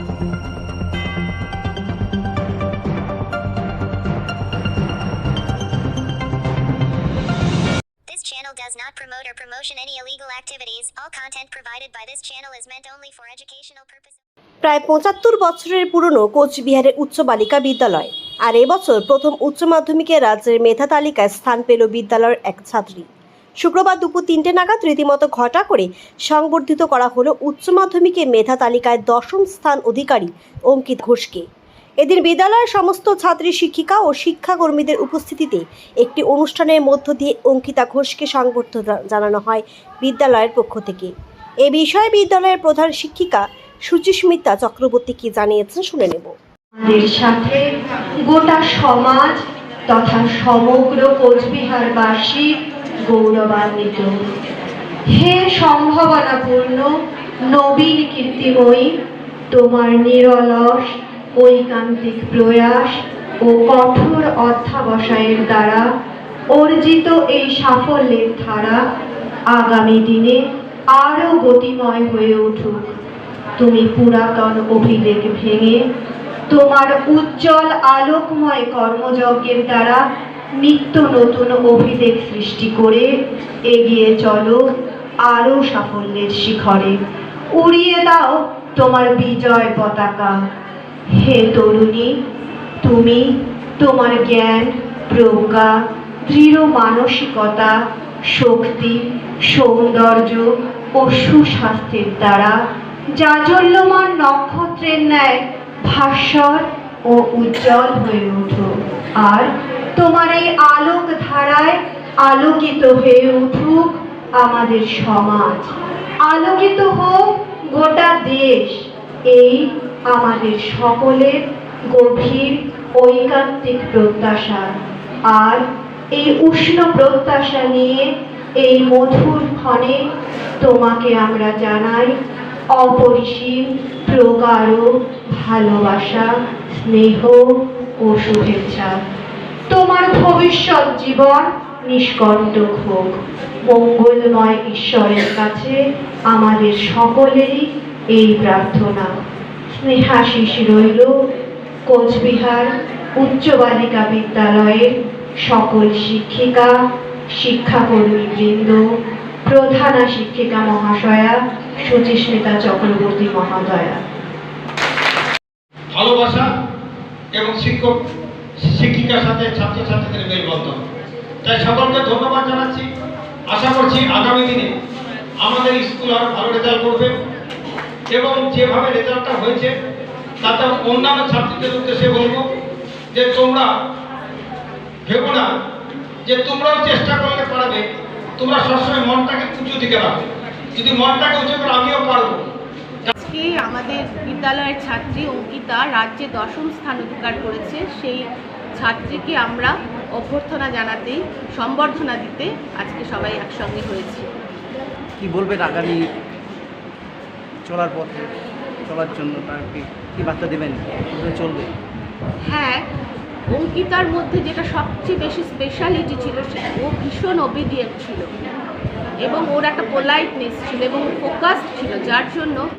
This channel does not promote or promotion any illegal activities. All content provided by this channel is meant only for educational purposes. প্রায় পঁচাত্তর বছরের পুরনো কোচবিহারের উচ্চ বালিকা বিদ্যালয় আর এবছর প্রথম উচ্চ মাধ্যমিকে রাজ্যের মেধা তালিকায় স্থান পেল বিদ্যালয়ের এক ছাত্রী শুক্রবার দুপুর তিনটে নাগাদ রীতিমতো ঘটা করে সংবর্ধিত করা হলো উচ্চ মাধ্যমিকে মেধা তালিকায় দশম স্থান অধিকারী অঙ্কিত ঘোষকে। এদিন বিদ্যালয়ের সমস্ত ছাত্রী, শিক্ষিকা ও শিক্ষাকর্মীদের উপস্থিতিতে একটি অনুষ্ঠানের মধ্য দিয়ে অঙ্কিতা ঘোষকে সংবর্ধনা জানানো হয় বিদ্যালয়ের পক্ষ থেকে। এ বিষয়ে বিদ্যালয়ের প্রধান শিক্ষিকা সুচিস্মিতা চক্রবর্তী কি জানিয়েছেন, শুনে নেব। আমাদের সাথে গোটা সমাজ তথা সমগ্র কোচবিহারবাসী গৌরবান্বিত। হে সম্ভাবনাপূর্ণ নবীন কীর্তিময়ী, তোমার নিরলস, ঐকান্তিক প্রয়াস ও কঠোর অধ্যাবসায়ের দ্বারা অর্জিত এই সাফল্যের ধারা আগামী দিনে আরও গতিময় হয়ে উঠুক। তুমি পুরাতন অভিলেখ ভেঙে তোমার উজ্জ্বল আলোকময় কর্মযজ্ঞের দ্বারা নিত্য নতুন অভিলেখ সৃষ্টি করে এগিয়ে চলো আরও সাফল্যের শিখরে। উড়িয়ে দাও তোমার বিজয় পতাকা। হে তরুণী, তুমি তোমার জ্ঞান, প্রজ্ঞা, দৃঢ় মানসিকতা, শক্তি, সৌন্দর্য ও সুস্বাস্থ্যের দ্বারা জাজল্যমান নক্ষত্রের ন্যায় ভাস্বর ও উজ্জ্বল হয়ে ওঠো। আর তোমার এই আলোক ধারায় আলোকিত হয়ে উঠুক আমাদের সমাজ। আলোকিত হোক গোটা দেশ, এই আমাদের সকলের গভীর ঐকান্তিক প্রত্যাশা। আর এই উষ্ণ প্রত্যাশা নিয়ে এই মধুর ক্ষণে তোমাকে আমরা জানাই অপরিসীম প্রগাঢ় ভালোবাসা, স্নেহ ও শুভেচ্ছা। তোমার ভবিষ্যৎ জীবন নিষ্কণ্টক হোক। মঙ্গলময় ঈশ্বরের কাছে আমাদের সকলেরই এই প্রার্থনা। স্নেহাশিস রইল কোচবিহার উচ্চ বালিকা বিদ্যালয়ের সকল শিক্ষিকা, শিক্ষাকর্মী বৃন্দ, প্রধানা শিক্ষিকা মহাশয়া সুচিস্মিতা চক্রবর্তী মহোদয়া। ভালোবাসা এবং শিক্ষক শিক্ষিকার সাথে, ছাত্রছাত্রীদের মেলবন্ধন। তাই সকলকে ধন্যবাদ জানাচ্ছি। আশা করছি আগামী দিনে আমাদের স্কুল আরও ভালো রেজাল্ট করবে এবং যেভাবে রেজাল্টটা হয়েছে, তাতে অন্যান্য ছাত্রীদের উদ্দেশ্যে বলব যে তোমরা ভেবো না যে তোমরাও চেষ্টা করলে পারবে। তোমরা সবসময় মনটাকে উঁচু দিকে রাখো। যদি মনটাকে উঁচু করে আমিও পারব। আজকে আমাদের বিদ্যালয়ের ছাত্রী অঙ্কিতা রাজ্যে দশম স্থান অধিকার করেছে। সেই ছাত্রীকে আমরা অভ্যর্থনা জানাতেই সম্বর্ধনা দিতে আজকে সবাই একসঙ্গে হয়েছি। কি বলবেন আগামী চলার পথে চলার জন্য তাকে কি বার্তা দেবেন? চলবে? হ্যাঁ অঙ্কিতার মধ্যে যেটা সবচেয়ে বেশি স্পেশালিটি ছিল সে ও ভীষণ ওবিডিয়েন্ট ছিল এবং ওর একটা পোলাইটনেস ছিল এবং ফোকাস ছিল যার জন্য